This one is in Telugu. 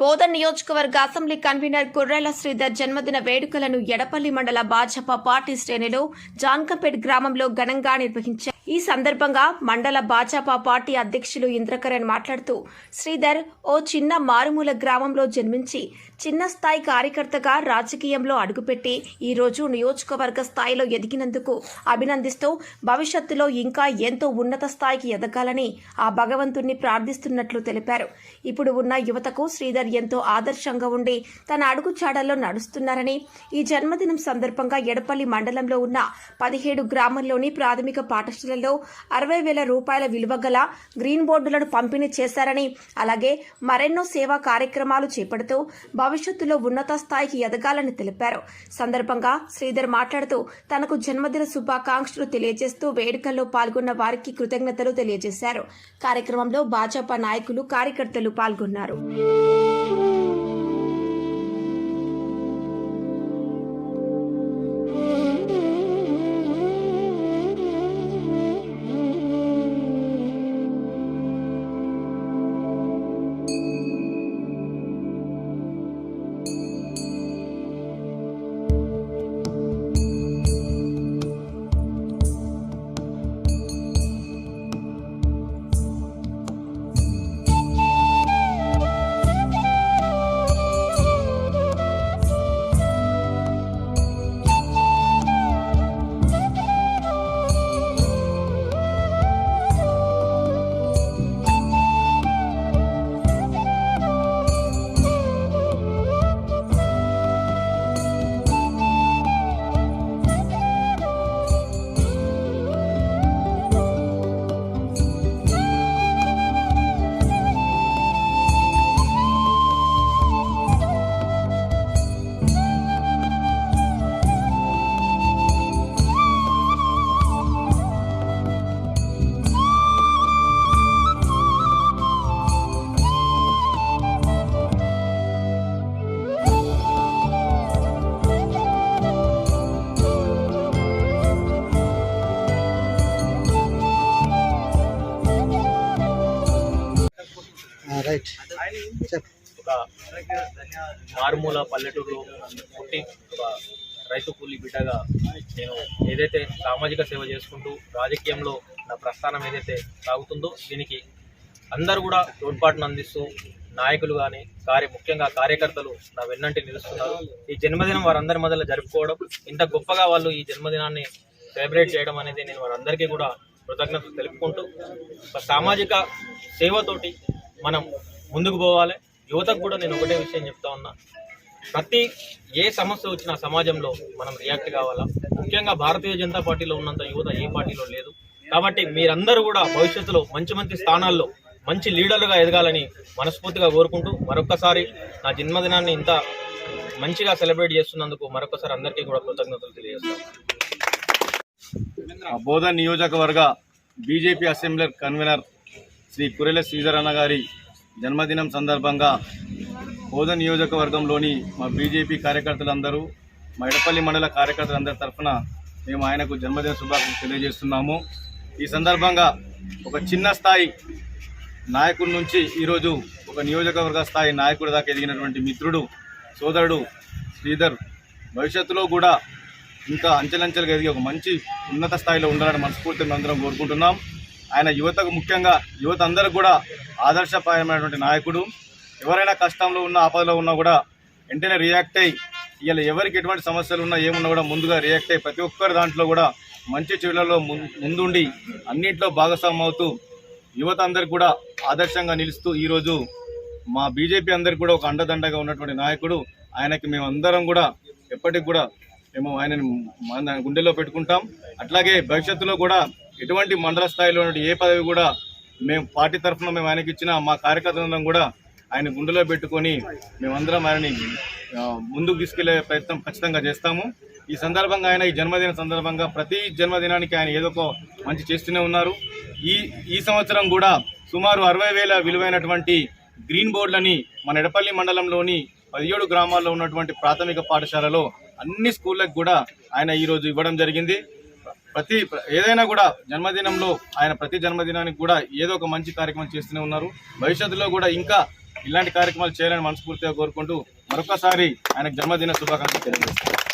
బోధన్ నియోజకవర్గ అసెంబ్లీ కన్వీనర్ కుర్రెల శ్రీధర్ జన్మదిన వేడుకలను ఎడపల్లి మండల భాజపా పార్టీ శ్రేణిలో జాన్కంపేట్ గ్రామంలో ఘనంగా నిర్వహించారు. ఈ సందర్భంగా మండల భాజపా పార్టీ అధ్యక్షులు ఇంద్రకరణ్ మాట్లాడుతూ శ్రీధర్ ఓ చిన్న మారుమూల గ్రామంలో జన్మించి చిన్న స్థాయి కార్యకర్తగా రాజకీయంలో అడుగుపెట్టి ఈరోజు నియోజకవర్గ స్థాయిలో ఎదిగినందుకు అభినందిస్తూ భవిష్యత్తులో ఇంకా ఎంతో ఉన్నత స్థాయికి ఎదగాలని ఆ భగవంతుణ్ణి ప్రార్థిస్తున్నట్లు తెలిపారు. ఇప్పుడు ఉన్న యువతకు శ్రీధర్ ఎంతో ఆదర్శంగా ఉండి తన అడుగు చాడల్లో నడుస్తున్నారని ఈ జన్మదినం సందర్భంగా ఎడపల్లి మండలంలో ఉన్న పదిహేడు గ్రామంలోని ప్రాథమిక పాఠశాలల్లో అరవై వేల రూపాయల విలువ గల గ్రీన్ బోర్డులను పంపిణీ చేశారని అలాగే మరెన్నో సేవా కార్యక్రమాలు చేపడుతూ భవిష్యత్తులో ఉన్నత స్థాయికి ఎదగాలని తెలిపారు. సందర్భంగా శ్రీధర్ మాట్లాడుతూ తనకు జన్మదిన శుభాకాంక్షలు తెలియజేస్తూ వేడుకల్లో పాల్గొన్న వారికి కృతజ్ఞతలు తెలియజేశారు. కార్యక్రమంలో భాజపా నాయకులు కార్యకర్తలు పాల్గొన్నారు. రైట్ ఒక మారుమూల పల్లెటూరులో పుట్టి ఒక రైతు కూలి బిడ్డగా నేను ఏదైతే సామాజిక సేవ చేసుకుంటూ రాజకీయంలో నా ప్రస్థానం ఏదైతే సాగుతుందో దీనికి అందరూ కూడా తోడ్పాటును అందిస్తూ నాయకులు కానీ కార్య ముఖ్యంగా కార్యకర్తలు నా వెన్నంటి నిలుస్తున్నారు. ఈ జన్మదినం వారందరి మధ్యలో జరుపుకోవడం ఇంత గొప్పగా వాళ్ళు ఈ జన్మదినాన్ని సెలబ్రేట్ చేయడం అనేది నేను వారందరికీ కూడా కృతజ్ఞతలు తెలుపుకుంటూ ఒక సామాజిక సేవతోటి మనం ముందుకు పోవాలి. యువతకు కూడా నేను ఒకటే విషయం చెప్తా ఉన్నా. ప్రతి ఏ సమస్య వచ్చినా సమాజంలో మనం రియాక్ట్ కావాలా? ముఖ్యంగా భారతీయ జనతా పార్టీలో ఉన్నంత యువత ఏ పార్టీలో లేదు. కాబట్టి మీరందరూ కూడా భవిష్యత్తులో మంచి మంచి స్థానాల్లో మంచి లీడర్లుగా ఎదగాలని మనస్ఫూర్తిగా కోరుకుంటూ మరొకసారి నా జన్మదినాన్ని ఇంత మంచిగా సెలబ్రేట్ చేస్తున్నందుకు మరొకసారి అందరికీ కూడా కృతజ్ఞతలు తెలియజేస్తాను ఆ బోధన్ నియోజకవర్గ BJP assembly convener Shri Kurella Sridhar అన్నగారి జన్మదినం సందర్భంగా బోధన్ నియోజకవర్గంలోని మా బీజేపీ కార్యకర్తలందరూ మా ఎడపల్లి మండల కార్యకర్తలందరి తరఫున మేము ఆయనకు జన్మదిన శుభాకాంక్షలు తెలియజేస్తున్నాము. ఈ సందర్భంగా ఒక చిన్న స్థాయి నాయకుడి నుంచి ఈరోజు ఒక నియోజకవర్గ స్థాయి నాయకుడి దాకా ఎదిగినటువంటి మిత్రుడు సోదరుడు శ్రీధర్ భవిష్యత్తులో కూడా ఇంకా అంచెలంచెలుగా ఎదిగి ఒక మంచి ఉన్నత స్థాయిలో ఉండాలని మనస్ఫూర్తిగా అందరం కోరుకుంటున్నాం. ఆయన యువతకు ముఖ్యంగా యువత అందరికి కూడా ఆదర్శప్రాయమైనటువంటి నాయకుడు. ఎవరైనా కష్టంలో ఉన్న ఆపదలో ఉన్నా కూడా వెంటనే రియాక్ట్ అయ్యి ఇలా ఎవరికి ఎటువంటి సమస్యలు ఉన్నా ఏమున్నా కూడా ముందుగా రియాక్ట్ అయ్యి ప్రతి ఒక్కరి దాంట్లో కూడా మంచి చెడులలో ముందుండి అన్నింటిలో భాగస్వామ్యం అవుతూ యువత అందరికి కూడా ఆదర్శంగా నిలుస్తూ ఈరోజు మా బీజేపీ అందరికి కూడా ఒక అండదండగా ఉన్నటువంటి నాయకుడు. ఆయనకి మేము అందరం కూడా ఎప్పటికి కూడా మేము ఆయనను గుండెల్లో పెట్టుకుంటాం. అట్లాగే భవిష్యత్తులో కూడా ఎటువంటి మండల స్థాయిలో ఉన్నటువంటి ఏ పదవి కూడా మేము పార్టీ తరఫున మేము ఆయనకి ఇచ్చిన మా కార్యకర్తలందరం కూడా ఆయన గుండెలో పెట్టుకొని మేమందరం ఆయనని ముందుకు తీసుకెళ్ళే ప్రయత్నం ఖచ్చితంగా చేస్తాము. ఈ సందర్భంగా ఆయన ఈ జన్మదిన సందర్భంగా ప్రతి జన్మదినానికి ఆయన ఏదో ఒక మంచి చేస్తూనే ఉన్నారు. ఈ ఈ సంవత్సరం కూడా సుమారు అరవై వేల విలువైనటువంటి గ్రీన్ బోర్డులని మన ఎడపల్లి మండలంలోని పదిహేడు గ్రామాల్లో ఉన్నటువంటి ప్రాథమిక పాఠశాలలో అన్ని స్కూళ్ళకు కూడా ఆయన ఈరోజు ఇవ్వడం జరిగింది. ప్రతి ఏదైనా కూడా జన్మదినంలో ఆయన ప్రతి జన్మదినానికి కూడా ఏదో ఒక మంచి కార్యక్రమం చేస్తూనే ఉన్నారు. భవిష్యత్తులో కూడా ఇంకా ఇలాంటి కార్యక్రమాలు చేయాలని మనస్ఫూర్తిగా కోరుకుంటూ మరొకసారి ఆయనకు జన్మదిన శుభాకాంక్షలు తెలియజేస్తాను